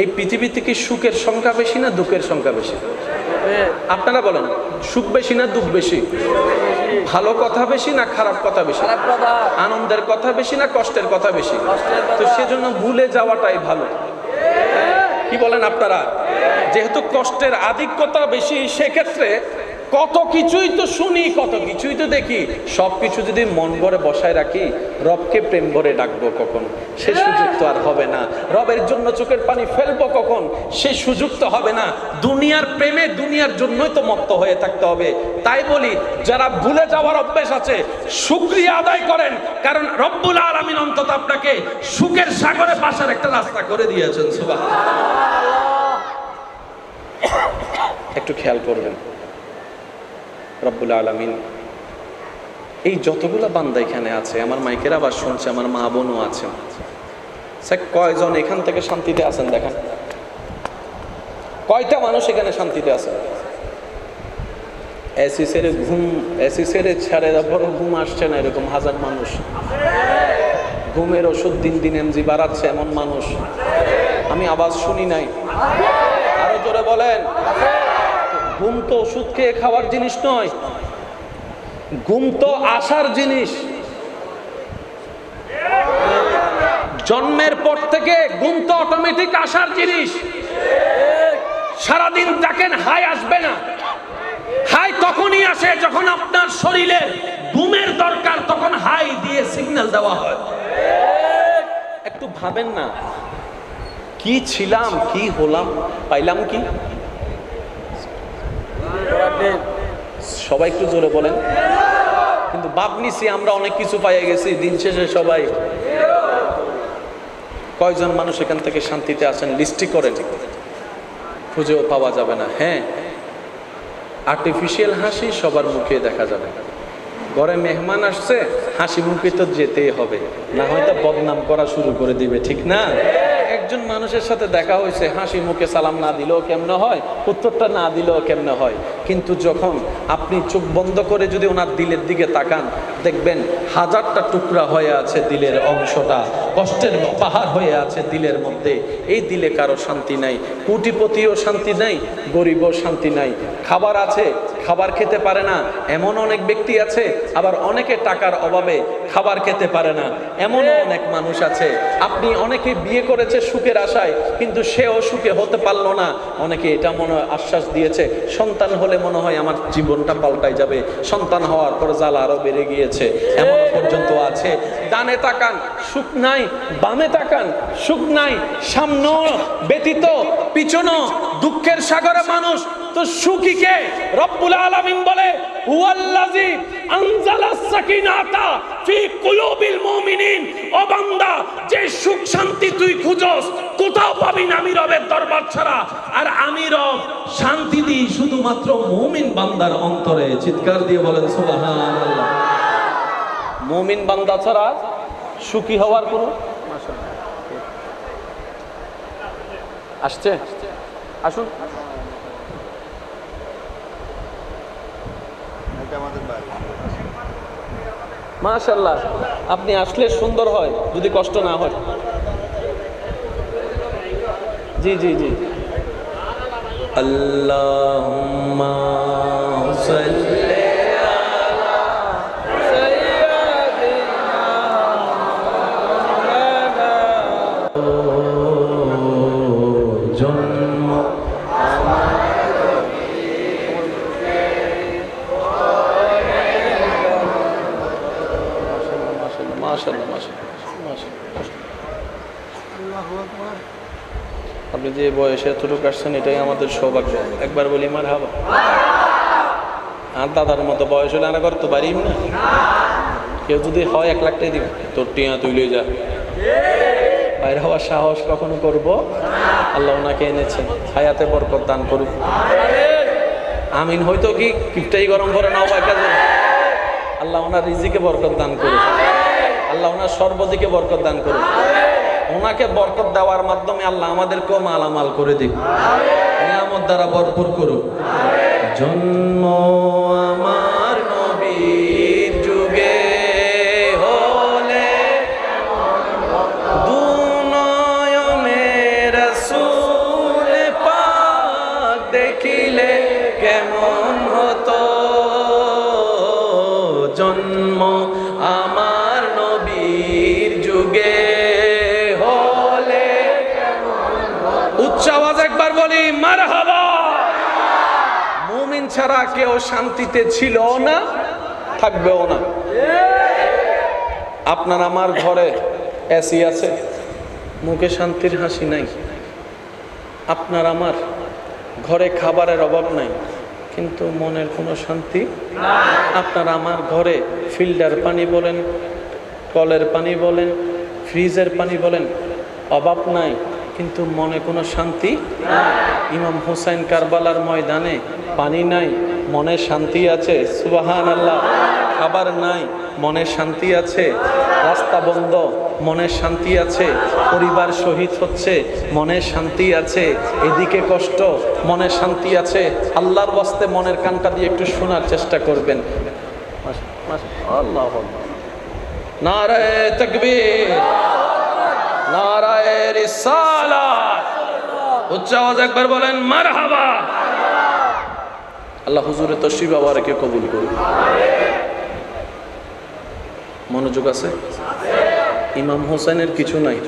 এই পৃথিবীতে কি সুখের সংখ্যা বেশি না দুঃখের সংখ্যা বেশি? আপনারা বলেন সুখ বেশি না দুঃখ বেশি? ভালো কথা বেশি না খারাপ কথা বেশি? আনন্দের কথা বেশি না কষ্টের কথা বেশি? তো সেজন্য ভুলে যাওয়াটাই ভালো। কি বলেন আপনারা? যেহেতু কষ্টের আধিক্যতা বেশি সেক্ষেত্রে কত কিছুই তো শুনি কত কিছুই তো দেখি। সব কিছু যদি মন ভরে বসায় রাখি রবকে প্রেম ভরে ডাকবো কখন? সে সুযোগ তো আর হবে না। রবের জন্য চোখের পানি ফেলব কখন? সে সুযোগ তো হবে না। দুনিয়ার প্রেমে দুনিয়ার জন্যই তো মত্ত হয়ে থাকতে হবে। তাই বলি যারা ভুলে যাওয়ার অভ্যেস আছে শুক্রিয়া আদায় করেন। কারণ রব্বুল আলমিন অন্তত আপনাকে সুখের সাগরে পাশের একটা রাস্তা করে দিয়েছেন সুবাহ একটু খেয়াল করবেন। রব্বুল আলমিন। এই যতগুলো বান্দা এখানে আছে, আমার মাইকের আবার শুনছে, আমার মা বোনও আছেন স্যার, কয়জন এখান থেকে শান্তিতে আছেন দেখেন। কয়টা মানুষ এখানে শান্তিতে আছেন এসি সেরে ঘুম, এসি সেরে ছাড়ে তারপর ঘুম আসছে না এরকম হাজার মানুষ। ঘুমের ওষুধ দিন দিন এমজি বাড়াচ্ছে এমন মানুষ। আমি আওয়াজ শুনি নাই। আরও জোরে বলেন। ঘুম তো ওষুধ খেয়ে খাওয়ার জিনিস নয়। ঘুম তো আসার জিনিস। জন্মের পর থেকে ঘুম তো অটোমেটিক আসার জিনিস। সারাদিন দেখেন হাই আসবে না। হাই তখনই আসে যখন আপনার শরীরে ঘুমের দরকার, তখন হাই দিয়ে সিগন্যাল দেওয়া হয়। একটু ভাবেন না, কি ছিলাম, কি হলাম, পাইলাম কি? সবাই একটু জোরে বলেন। কিন্তু বাপ নিছি আমরা অনেক কিছু পাইয়ে গেছি, দিন শেষে সবাই। কয়জন মানুষ এখান থেকে শান্তিতে আসেন লিস্টি করেন। খুঁজেও পাওয়া যাবে না। হ্যাঁ আর্টিফিশিয়াল হাসি সবার মুখে দেখা যাবে। ঘরে মেহমান আসছে, হাসি মুখে তো যেতেই হবে। না হয়তো বদনাম করা শুরু করে দিবে, ঠিক না? একজন মানুষের সাথে দেখা হয়েছে, হাসি মুখে সালাম না দিলেও কেমন হয়, উত্তরটা না দিলেও কেমন হয়। কিন্তু যখন আপনি চোখ বন্ধ করে যদি ওনার দিলের দিকে তাকান, দেখবেন হাজারটা টুকরা হয়ে আছে দিলের অংশটা। কষ্টের পাহাড় হয়ে আছে দিলের মধ্যে। এই দিলে কারও শান্তি নাই কুটিপতিও শান্তি নাই গরিবও শান্তি নাই। খাবার আছে খাবার খেতে পারে না এমন অনেক ব্যক্তি আছে আবার অনেকে টাকার অভাবে খাবার খেতে পারে না। এমনও অনেক মানুষ আছে আপনি অনেকে বিয়ে করেছে সুখের আশায় কিন্তু সেও সুখে হতে পারল না। অনেকে এটা মনে হয় আশ্বাস দিয়েছে সন্তান হলে মনে হয় আমার জীবনটা পাল্টাই যাবে। সন্তান হওয়ার পর জ্বালা আরও বেড়ে গিয়েছে। এমন পর্যন্ত আছে। দানে তাকান সুখ নাই বামে তাকান, সুখ নাই, সামনে ব্যতীত, পিছনো দুঃখের সাগরে মানুষ। তো সুখী কে? রব্বুল আলামিন বলে শান্তি তুই কোথাও দরবার ছাড়া। আর শান্তি দিই শুধুমাত্র বান্দার অন্তরে। চিৎকার দিয়ে বলেন, সুবহানাল্লাহ। মুমিন বান্দা ছাড়া সুখী হওয়ার কোনো? আসছে? আসুন। মাশাল্লাহ আপনি আসলে সুন্দর হয়, যদি কষ্ট না হয়। জি জি জি। আল্লাহুম্মা আপনি যে বয়সে এতটুকু আসছেন, এটাই আমাদের সৌভাগ্য। একবার বলি মার হাবা আর দাদার মতো বয়স হলে আমরা করতে পারি না। কেউ যদি হয়, এক লাখ টাকা দিবে। তোর টিয়া তুই লই যা। বাইরে হওয়ার সাহস কখনো করব? আল্লাহ ওনাকে এনেছেন হায়াতে বরকত দান করুক। আমিন হয়তো কি কিপটাই গরম করে নাও কাজে আল্লাহ ওনার রিজিকে বরকত দান করুক। আল্লাহ ওনার সর্বদিকে বরকত দান করুক। ওনাকে বরকত দেওয়ার মাধ্যমে আল্লাহ আমাদেরকেও মালামাল করে দিক। নিয়ামত দ্বারা ভরপুর করুক। জন্ম ছাড়া কেউ শান্তিতে ছিল না, থাকবেও না। আপনার আমার ঘরে এসি আছে, মুখে শান্তির হাসি নাই। আপনার আমার ঘরে খাবারের অভাব নাই, কিন্তু মনের কোনো শান্তি? আপনার আমার ঘরে ফিল্টার পানি বলেন, কলের পানি বলেন, ফ্রিজের পানি বলেন, অভাব নাই। কিন্তু মনে কোনো শান্তি ইমাম হুসাইন কারবালার ময়দানে পানি নাই, মনে শান্তি আছে সুবাহান আল্লাহ খাবার নাই, মনে শান্তি আছে। রাস্তা বন্ধ, মনে শান্তি আছে। পরিবার শহীদ হচ্ছে, মনে শান্তি আছে। এদিকে কষ্ট, মনে শান্তি আছে। আল্লাহর বাস্তে মনের কানটা দিয়ে একটু শোনার চেষ্টা করবেন। আল্লাহ নারায় তকবীর। একবার বলেন, মারহাবা। আল্লাহ হুজুরে কবুল করুন। মনোযোগ আছে? ইমাম হোসেনের কিছু নাই।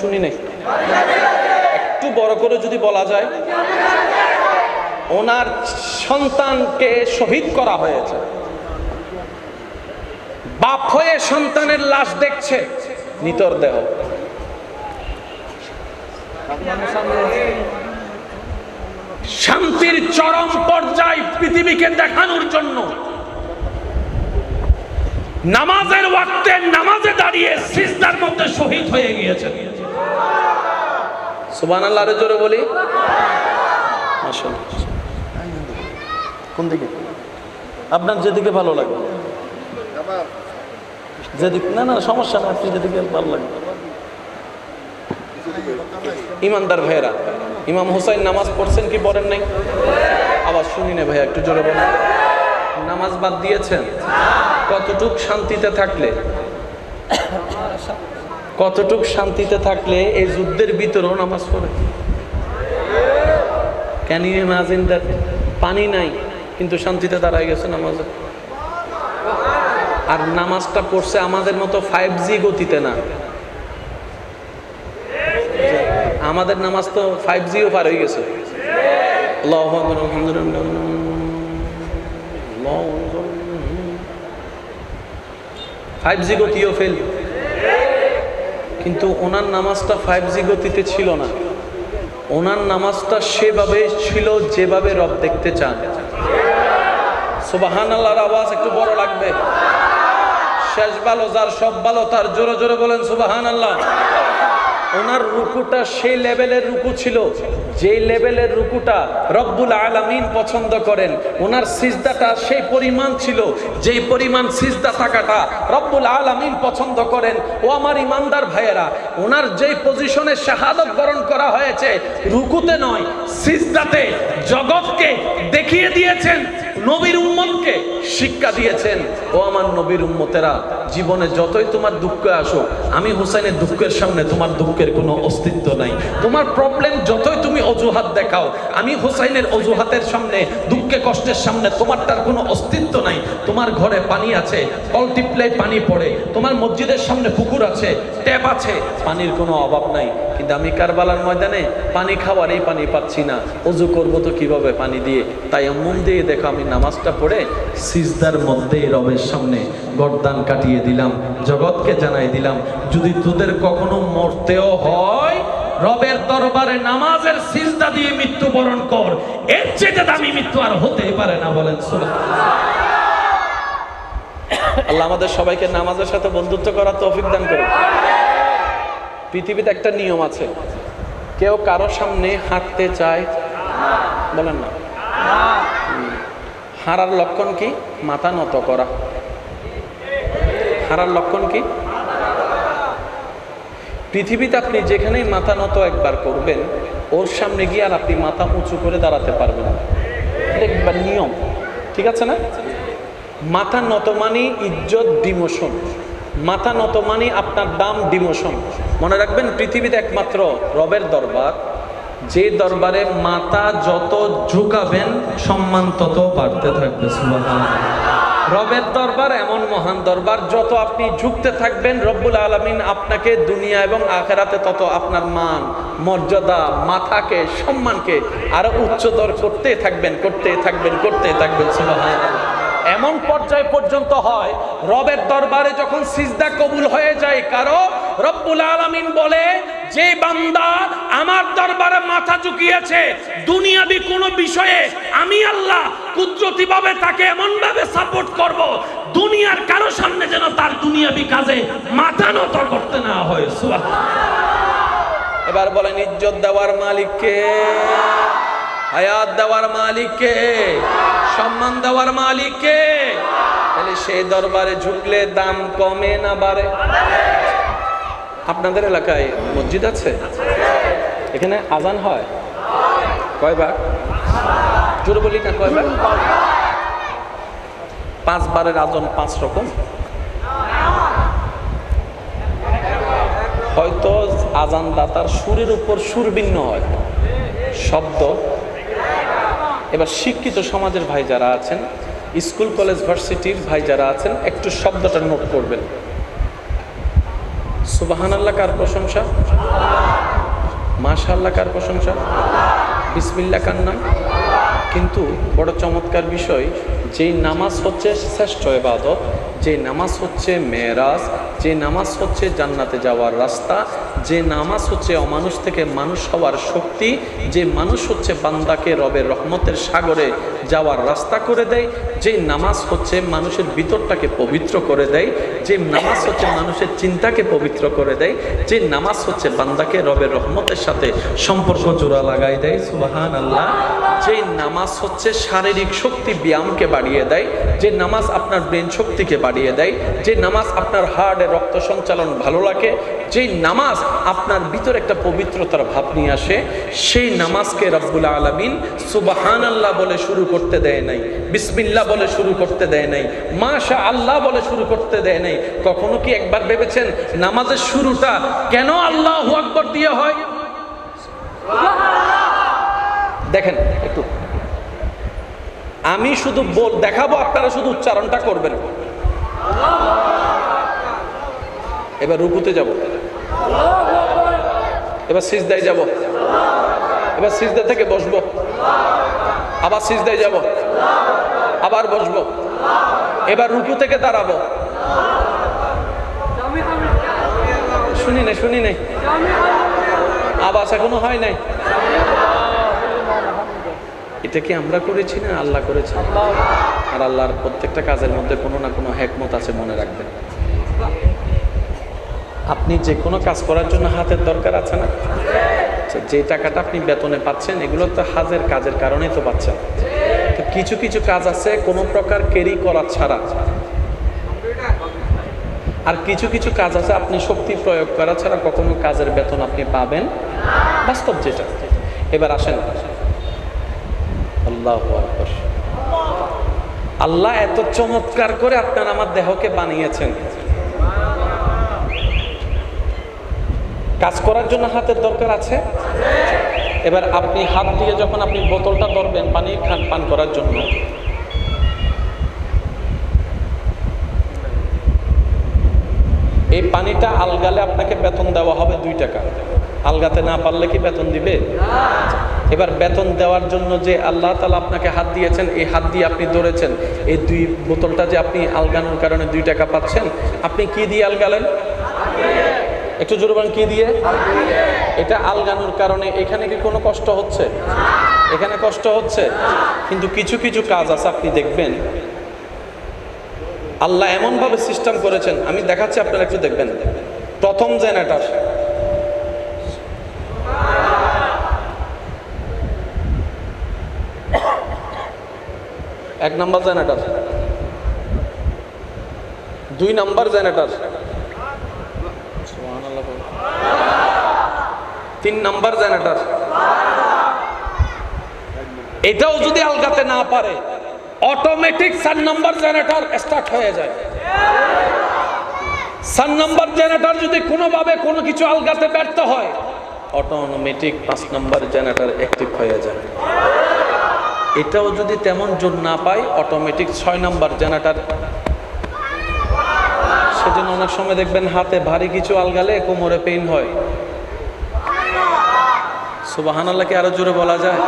শুনি নাই। একটু বড় করে যদি বলা যায়, ওনার সন্তানকে শহীদ করা হয়েছে। বাপ হয়ে সন্তানের লাশ দেখছে, নিতর দেহ। শান্তির চরম পর্যায় পৃথিবীকে দেখানোর জন্য নামাজের ওয়াক্তে নামাজে দাঁড়িয়ে সিজদার মধ্যে শহীদ হয়ে গিয়েছে। সুবহানাল্লাহ, আরও জোরে বলি। কোন দিকে? আপনার যেদিকে ভালো লাগে। না না, সমস্যা না, আপনি ভালো ইমানদার ভাইয়েরা, ইমাম হুসাইন নামাজ পড়ছেন কি পড়েন নাই? আবার শুনি না ভাইয়া, একটু জোরে বলেন। নামাজ বাদ দিয়েছেন, কতটুক শান্তিতে থাকলে? কতটুক শান্তিতে থাকলে এই যুদ্ধের ভিতরেও নামাজ পড়ে? ইউ ইমাজিন পানি নাই, কিন্তু শান্তিতে দাঁড়ায় গেছে নামাজে। আর নামাজটা পড়ছে আমাদের মতো ফাইভ জি গতিতে না। আমাদের নামাজ তো ফাইভ জিও পার হয়ে গেছে। ফাইভ জি গতিও ফেল কিন্তু ওনার নামাজটা ফাইভ জি গতিতে ছিল না। ওনার নামাজটা সেভাবে ছিল যেভাবে রব দেখতে চান। সুবাহান আল্লাহর আওয়াজ একটু বড় লাগবে। শেষ ভালো, যার সব ভালো, তার জোরে জোরে বলেন সুবাহান আল্লাহ ওনার রুকুটা সেই লেভেলের রুকু ছিল। যেই লেভেলের রুকুটা রব্বুল আলামিন পছন্দ করেন, ওনার সিজদাটা সেই পরিমাণ ছিল। যেই পরিমাণ সিজদা থাকাটা রব্বুল আলামিন পছন্দ করেন, ও আমার ইমানদার ভাইয়েরা, ওনার যেই পজিশনে শাহাদত বরণ করা হয়েছে, রুকুতে নয়, সিজদাতে জগৎকে দেখিয়ে দিয়েছেন, নবীর উম্মতকে শিক্ষা দিয়েছেন। ও আমার নবীর উম্মতেরা, জীবনে যতই তোমার দুঃখ আসো আমি হুসাইনের দুঃখের সামনে তোমার দুঃখের কোনো অস্তিত্ব নাই। তোমার প্রবলেম যতই তুমি অজুহাত দেখাও। আমি হুসাইনের অজুহাতের সামনে, দুঃখে কষ্টের সামনে তোমারটার কোনো অস্তিত্ব নাই। তোমার ঘরে পানি আছে কল টিপলে পানি পড়ে। তোমার মসজিদের সামনে পুকুর আছে, ট্যাপ আছে। পানির কোনো অভাব নাই। কিন্তু আমি কারবালার ময়দানে পানি খাওয়ার এই পানি পাচ্ছি না। অজু করব তো কীভাবে পানি দিয়ে? তাই মন দিয়ে দেখো, আমি নামাজটা পড়ে সিজদার মধ্যে রবের সামনে গরদান কাটিয়ে দিলাম, জগৎকে জানাই দিলাম, যদি তোদের কখনো মরতেও হয় রবের দরবারে নামাজের সিজদা দিয়ে মৃত্যুবরণ কর। এর চেয়ে দামি মৃত্যু আর হতেই পারে না বলেন আল্লাহ আমাদের সবাইকে নামাজের সাথে বন্ধুত্ব করার তৌফিক দান করে পৃথিবীতে একটা নিয়ম আছে, কেউ কারোর সামনে হাঁটতে চায়, বলেন না। হারার লক্ষণ কি? মাথা নত করা। হারার লক্ষণ কি? পৃথিবীতে আপনি যেখানেই মাথা নত একবার করবেন, ওর সামনে গিয়ে আর আপনি মাথা উঁচু করে দাঁড়াতে পারবেন এটা একবার নিয়ম, ঠিক আছে না? মাথা নত মানে ইজ্জত ডিমোশন। মাথা নত মানে আপনার দাম ডিমোশন। মনে রাখবেন, পৃথিবীতে একমাত্র রবের দরবার। যে দরবারে মাথা যত ঝুঁকাবেন, সম্মান তত বাড়তে থাকবে, সুবহানাল্লাহ। রবের দরবার, এমন মহান দরবার, যত আপনি ঝুঁকতে থাকবেন, রব্বুল আলমিন আপনাকে দুনিয়া এবং আখেরাতে তত আপনার মান, মর্যাদা, মাথাকে, সম্মানকে আরও উচ্চতর করতে থাকবেন করতে থাকবেন করতে থাকবেন, সুবহানাল্লাহ। এমন পর্যায় পর্যন্ত হয়, রবের দরবারে যখন সিজদা কবুল হয়ে যায়, কারও রব্বুল আলামিন বলে, যে বান্দা আমার দরবারে মাথা ঝুঁকিয়েছে, দুনিয়াবি কোনো বিষয়ে আমি আল্লাহ কুদরতি ভাবে তাকে এমন ভাবে সাপোর্ট করব, দুনিয়ার কারও সামনে যেন তার দুনিয়াবি কাজে মাথা নত করতে না হয়। এবার বলেন, ইজ্জত দেওয়ার মালিককে। হায়াত দেওয়ার মালিককে, সম্মান দেওয়ার মালিককে, তাহলে সেই দরবারে ঝুঁকলে দাম কমে না বাড়ে। আপনাদের এলাকায় মসজিদ আছে? এখানে আজান হয়? কয়বার জোরে বলি না কয়বার পাঁচবারের আজান পাঁচ রকম। হয়তো আজান দাতার সুরের উপর সুর ভিন্ন হয়। শব্দ এবার শিক্ষিত সমাজের ভাই যারা আছেন, স্কুল, কলেজ, ভার্সিটির ভাই যারা আছেন, একটু শব্দটা নোট করবেন। সুবাহান আল্লাহ কার প্রশংসা? মাশাল্লাহ কার প্রশংসা? বিসমিল্লা কার নাম? কিন্তু বড় চমৎকার বিষয়, যেই নামাজ হচ্ছে শ্রেষ্ঠ এবাদত যে নামাজ হচ্ছে মেয়েরাজ যে নামাজ হচ্ছে জান্নাতে যাওয়ার রাস্তা যে নামাজ হচ্ছে অমানুষ থেকে মানুষ হওয়ার শক্তি, যে মানুষ হচ্ছে বান্দাকে রবের রহমতের সাগরে যাওয়ার রাস্তা করে দেয়, যে নামাজ হচ্ছে মানুষের ভিতরটাকে পবিত্র করে দেয়, যে নামাজ হচ্ছে মানুষের চিন্তাকে পবিত্র করে দেয়, যে নামাজ হচ্ছে বান্দাকে রবের রহমতের সাথে সম্পর্ক জোড়া লাগাই দেয় সুবাহান আল্লাহ যে নামাজ হচ্ছে শারীরিক শক্তি ব্যায়ামকে বাড়িয়ে দেয়, যে নামাজ আপনার ব্রেন শক্তিকে বাড়িয়ে দেয়, যে নামাজ আপনার হার্টে রক্ত সঞ্চালন ভালো লাগে যে নামাজ আপনার ভিতর একটা পবিত্রতার ভাব নিয়ে আসে, সেই নামাজকে রব্বুল আলমিন সুবাহান আল্লাহ বলে শুরু করতে দেয় নাই। বিসমিল্লা বলে শুরু করতে দেয় নাই। মাশা আল্লাহ বলে শুরু করতে দেয় নাই। কখনো কি একবার ভেবেছেন নামাজের শুরুটা কেন আল্লাহ আকবর দিয়ে হয়? দেখেন, একটু। আমি শুধু বল, দেখাবো আপনারা শুধু উচ্চারণটা করবেন। এবার রুকুতে যাব। এবার সিজদায় যাব। এবার সিজদা থেকে বসবো। আবার সিজদায় যাব। আবার বসবো। এবার রুকু থেকে দাঁড়াবো। শুনি নাই শুনি নাই। আবাস এখনও হয় নাই? এটা কি আমরা করেছি না আল্লাহ করেছে? আর আল্লাহর প্রত্যেকটা কাজের মধ্যে কোনো না কোনো হ্যাকমত আছে মনে রাখবেন। আপনি যে কোনো কাজ করার জন্য হাতের দরকার আছে না? যে টাকাটা আপনি বেতনে পাচ্ছেন, এগুলো তো হাজের কাজের কারণেই তো পাচ্ছেন। তো কিছু কিছু কাজ আছে, কোনো প্রকার কেরি করা ছাড়া। আর কিছু কিছু কাজ আছে, আপনি শক্তি প্রয়োগ করা ছাড়া কখনো কাজের বেতন আপনি পাবেন বাস্তব যেটা। এবার আসেন। আল্লাহ আল্লাহ এত চমৎকার করে আপনার আমার দেহকে বানিয়েছেন। কাজ করার জন্য হাতের দরকার আছে? এবার আপনি হাত দিয়ে যখন আপনি বোতলটা ধরবেন পানি খান পান করার জন্য। এই পানিটা আলগালে আপনাকে বেতন দেওয়া হবে দুই টাকা। আলগাতে না পারলে কি বেতন দিবে? এবার বেতন দেওয়ার জন্য যে আল্লাহ তালা আপনাকে হাত দিয়েছেন, এই হাত দিয়ে আপনি ধরেছেন, এই দুই বোতলটা যে আপনি আলগানোর কারণে দুই টাকা পাচ্ছেন, আপনি কি দিয়ে আলগালেন? একটু জোরে বলেন, কি দিয়ে? এটা আলগানোর কারণে। এখানে কি কোনো কষ্ট হচ্ছে? এখানে কষ্ট হচ্ছে? কিন্তু কিছু কিছু কাজ আছে, আপনি দেখবেন। আল্লাহ এমনভাবে সিস্টেম করেছেন, আমি দেখাচ্ছি, আপনারা একটু দেখবেন। প্রথম জেনারেটার এক নম্বর জেনারেটার দুই নম্বর জেনারেটার তিন নম্বর জেনারেটার। এটাও যদি আলগাতে না পারে অটোমেটিক সান নাম্বার জেনারেটর স্টার্ট হয়ে যায়। সান নাম্বার জেনারেটর যদি কোনোভাবে কোনো কিছু আলগাতে ব্যর্থ হয় অটোমেটিক পাঁচ নম্বর জেনারেটর অ্যাক্টিভ হয়ে যায়। এটাও যদি তেমন জোর না পায় অটোমেটিক ছয় নম্বর জেনারেটর সেজন্য অনেক সময় দেখবেন হাতে ভারী কিছু আলগালে কোমরে পেইন হয়। সুবাহান আল্লাহকে আরও জোরে বলা যায়?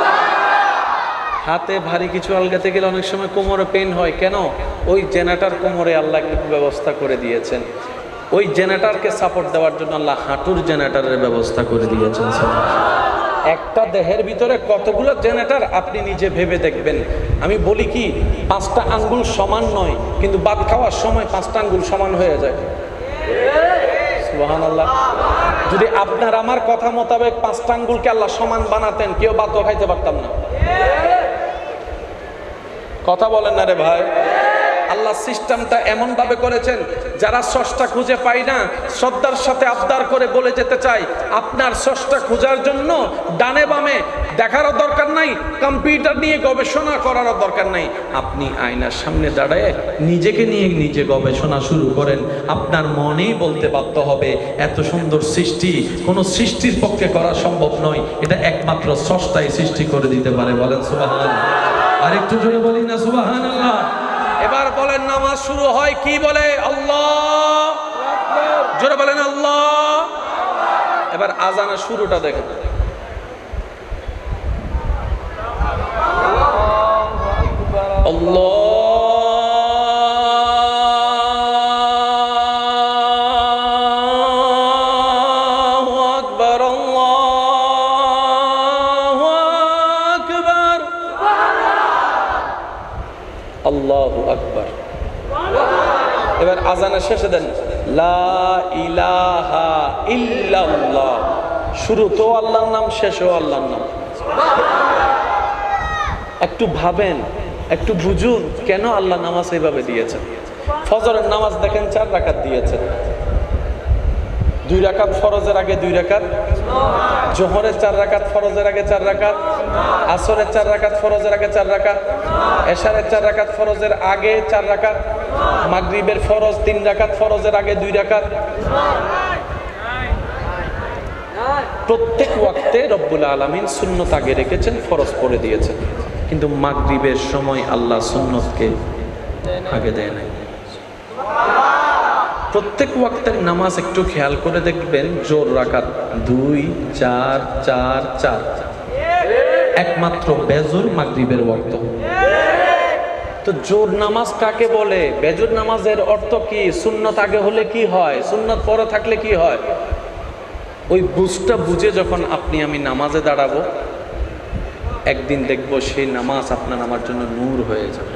হাতে ভারী কিছু আলগাতে গেলে অনেক সময় কোমরে পেইন হয়। কেন? ওই জেনারেটর কোমরে আল্লাহ ব্যবস্থা করে দিয়েছেন। ওই জেনারেটরকে সাপোর্ট দেওয়ার জন্য আল্লাহ হাঁটুর জেনারেটরের ব্যবস্থা করে দিয়েছেন। একটা দেহের ভিতরে কতগুলো জেনারেটর আপনি নিজে ভেবে দেখবেন? আমি বলি কি, পাঁচটা আঙ্গুল সমান নয়, কিন্তু বাদ খাওয়ার সময় পাঁচটা আঙ্গুল সমান হয়ে যায়। যদি আপনার আমার কথা মোতাবেক পাঁচটা আঙ্গুলকে আল্লাহ সমান বানাতেন, কেউ ভাতও খাইতে পারতাম না। কথা বলেন না রে ভাই। আল্লাহ সিস্টেমটা এমন ভাবে করেছেন, যারা সষ্টা খুঁজে পায় না, শ্রদ্ধার সাথে আবদার করে বলে যেতে চাই আপনার সষ্টা খোঁজার জন্য ডানে বামে দেখারও দরকার নাই, কম্পিউটার নিয়ে গবেষণা করারও দরকার নাই। আপনি আয়নার সামনে দাঁড়ায় নিজেকে নিয়ে নিজে গবেষণা শুরু করেন, আপনার মনেই বলতে বাধ্য হবে, এত সুন্দর সৃষ্টি, কোনো সৃষ্টির পক্ষে করা সম্ভব নয়, এটা একমাত্র সষ্টাই সৃষ্টি করে দিতে পারে, বলেন সুবাহান আর একটু জোরে বলি না সুবাহান আল্লাহ এবার বলেন নামাজ শুরু হয় কি বলে? আল্লাহ। জোরে বলেন আল্লাহ। এবার আজানের শুরুটা দেখেন। আল্লাহু। এবার শেষে দেন ইলাহা শুরু তো আল্লাহর নাম শেষও আল্লাহর নাম। একটু ভাবেন, একটু বুঝুন কেন আল্লাহ নামাজ এইভাবে দিয়েছেন? ফজরের নামাজ দেখেন চার রাখাত দিয়েছেন। দুই রাকাত ফরজের আগে দুই রাকাত, জোহরের চার রাকাত ফরজের আগে চার রাকাত, আসরের চার রাকাত ফরজের আগে চার রাকাত, এশারের চার রাকাত ফরজের আগে চার রাকাত, মাগরিবের ফরজ তিন রাকাত ফরজের আগে দুই রাকাত। প্রত্যেক ওয়াক্তে রব্বুল আলমিন সুন্নত আগে রেখেছেন, ফরজ পড়ে দিয়েছেন। কিন্তু মাগরিবের সময় আল্লাহ সুন্নতকে আগে দেয় নাই। প্রত্যেক ওয়াক্তের নামাজ একটু খেয়াল করে দেখবেন, জোর রাকাত দুই, চার চার চার। একমাত্র বেজোর মাগরিবের ওয়াক্ত। তো জোর নামাজ কাকে বলে? বেজোর নামাজের অর্থ কি? সুন্নত আগে হলে কি হয়? সুন্নত পরে থাকলে কি হয়? ওই বুঝটা বুঝে যখন আপনি আমি নামাজে দাঁড়াবো, একদিন দেখব সেই নামাজ আপনার আমার জন্য নূর হয়ে যাবে।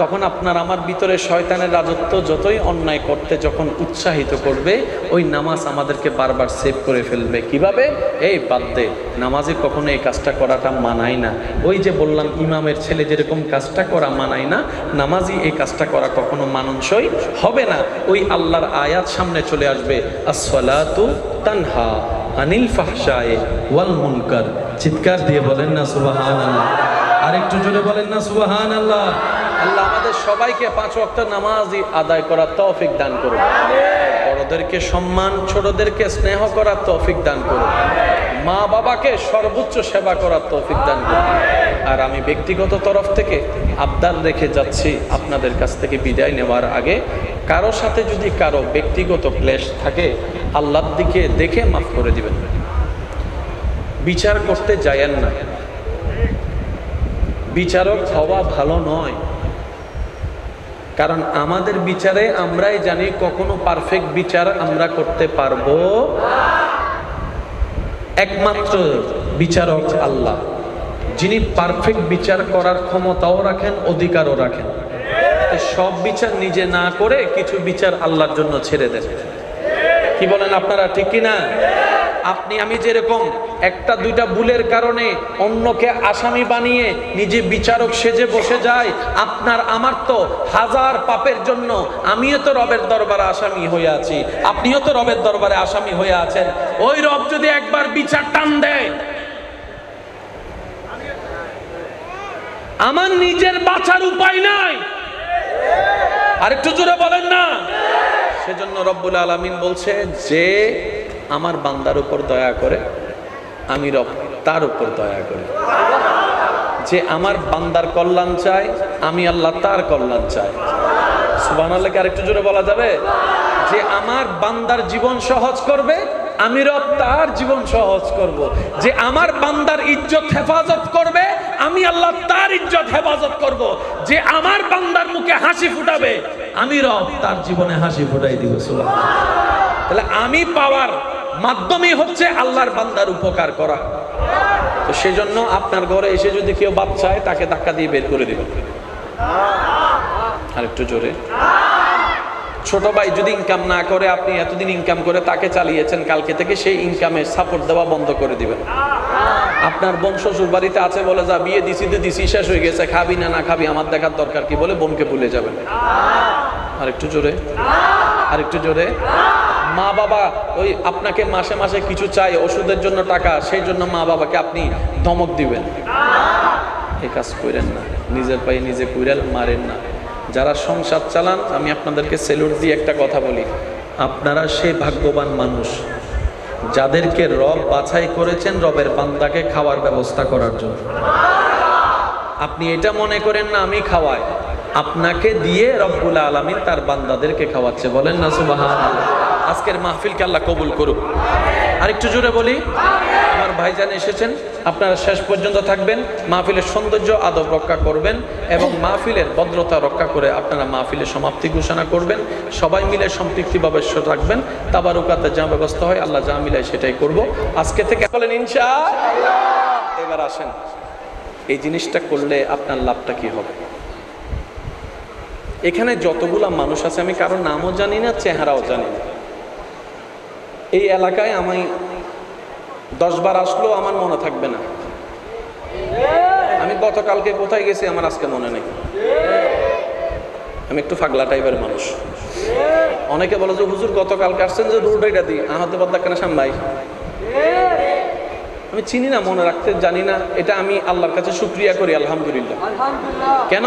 তখন আপনার আমার ভিতরে শয়তানের রাজত্ব যতই অন্যায় করতে যখন উৎসাহিত করবে, ওই নামাজ আমাদেরকে বারবার সেভ করে ফেলবে। কীভাবে? এই বাদ দে, নামাজে কখনো এই কাজটা করাটা মানায় না। ওই যে বললাম, ইমামের ছেলে যেরকম কাজটা করা মানায় না নামাজি এই কাজটা করা কখনো মানানসই হবে না। ওই আল্লাহর আয়াত সামনে চলে আসবে, আসসালাতু তানহা আনিল ওয়াল মুনকার। চিৎকার দিয়ে বলেন না সুবাহান আল্লাহ আরেকটু জোরে বলেন না সুবাহান আল্লাহ আল্লাহ আমাদের সবাইকে পাঁচ ওয়াক্ত নামাজই আদায় করার তৌফিক দান করুন। বড়দেরকে সম্মান, ছোটদেরকে স্নেহ করার তৌফিক দান করুন। মা বাবাকে সর্বোচ্চ সেবা করার তৌফিক দান করুন। আর আমি ব্যক্তিগত তরফ থেকে আবদার রেখে যাচ্ছি আপনাদের কাছ থেকে বিদায় নেওয়ার আগে, কারও সাথে যদি কারও ব্যক্তিগত ক্লেশ থাকে, আল্লাহর দিকে দেখে মাফ করে দিবেন। বিচার করতে যায়েন না। বিচারক হওয়া ভালো নয়। কারণ আমাদের বিচারে আমরাই জানি কখনো পারফেক্ট বিচার আমরা করতে পারব। একমাত্র বিচারক আল্লাহ। যিনি পারফেক্ট বিচার করার ক্ষমতাও রাখেন, অধিকারও রাখেন। সব বিচার নিজে না করে কিছু বিচার আল্লাহর জন্য ছেড়ে দেন। কি বলেন আপনারা, ঠিক কি না আপনি, আমি যেরকম একটা, দুইটা ভুলের কারণে অন্যকে আসামি বানিয়ে নিজে বিচারক সেজে বসে যায় আপনার, আমার তো হাজার পাপের জন্য আমিও তো রবের দরবারে আসামি হয়ে আছি। আপনিও তো রবের দরবারে আসামি হয়ে আছেন। ওই রব যদি একবার বিচার টান দেয়, আমার নিজের বাঁচার উপায় নাই। আরেকটু জোরে বলেন না। সেজন্য রব্বুল আলমিন বলছে, যে আমার বান্দার উপর দয়া করে, আমি রব তার উপর দয়া করি। যে আমার বান্দার কল্যাণ চায়, আমি আল্লাহ তার কল্যাণ চাই। সুবান আল্লাহকে আরেকটু জোরে বলা যাবে? যে আমার বান্দার জীবন সহজ করবে, আমি রব তার জীবন সহজ করব। যে আমার বান্দার ইজ্জত হেফাজত করবে, আমি আল্লাহ তার ইজ্জত হেফাজত করব। যে আমার বান্দার মুখে হাসি ফুটাবে, আমি রব তার জীবনে হাসি ফুটাই দিব। তাহলে আমি পাওয়ার মাধ্যমই হচ্ছে আল্লাহর বান্দার উপকার করা। তো সেজন্য আপনার ঘরে এসে যদি কেউ বাপ চায়, তাকে ধাক্কা দিয়ে বের করে দিবেন। আর একটু জোরে। ছোট ভাই যদি ইনকাম না করে, আপনি এতদিন ইনকাম করে তাকে চালিয়েছেন, কালকে থেকে সেই ইনকামে সাপোর্ট দেওয়া বন্ধ করে দিবেন। আপনার বোন শ্বশুর বাড়িতে আছে বলে যা বিয়ে দিছি তো দিছি, শেষ হয়ে গেছে, খাবি না না খাবি, আমার দেখার দরকার কি বলে বোনকে ভুলে যাবেন। আর একটু জোরে। আর একটু জোরে। মা বাবা ওই আপনাকে মাসে মাসে কিছু চাই, ওষুধের জন্য টাকা, সেই জন্য মা বাবাকে আপনি ধমক দিবেন। এই কাজ করেন না, নিজের পায়ে নিজে কুইরাল, মারেন না। যারা সংসার চালান, আমি আপনাদেরকে সেলুট দিয়ে একটা কথা বলি। আপনারা সে ভাগ্যবান মানুষ, যাদেরকে রব বাছাই করেছেন রবের বান্দাকে খাওয়ার ব্যবস্থা করার জন্য। আপনি এটা মনে করেন না, আমি খাওয়াই। আপনাকে দিয়ে রব্বুল আলমিন তার বান্দাদেরকে খাওয়াচ্ছে, বলেন না সুবাহান আজকের মাহফিলকে আল্লাহ কবুল করুক। আর একটু জোরে বলি, আমার ভাইজান এসেছেন, আপনারা শেষ পর্যন্ত থাকবেন, মাহফিলের সৌন্দর্য, আদব রক্ষা করবেন এবং মাহফিলের ভদ্রতা রক্ষা করে আপনারা মাহফিলের সমাপ্তি ঘোষণা করবেন। সবাই মিলে সম্পৃক্তিভাবে রাখবেন তাবারুকাতে যা ব্যবস্থা হয়, আল্লাহ যা মিলায় সেটাই করব। আজকে থেকে বলেন ইনশা এবার আসেন, এই জিনিসটা করলে আপনার লাভটা কি হবে? এখানে যতগুলা মানুষ আছে, আমি কারও নামও জানি না, চেহারাও জানি না। এই এলাকায় আমি দশবার আসলেও আমার মনে থাকবে না। আমি গতকালকে কোথায় গেছি আমার আজকে মনে নেই। আমি একটু ফাগলা টাইপের মানুষ। অনেকে বলে যে, হুজুর, গতকালকে আসছেন যে রোড এটা দিই আহতে বাদ্দা কেন সামলাই আমি চিনি না, মনে রাখতে জানি না। এটা আমি আল্লাহর কাছে শুক্রিয়া করি, আলহামদুলিল্লাহ। কেন?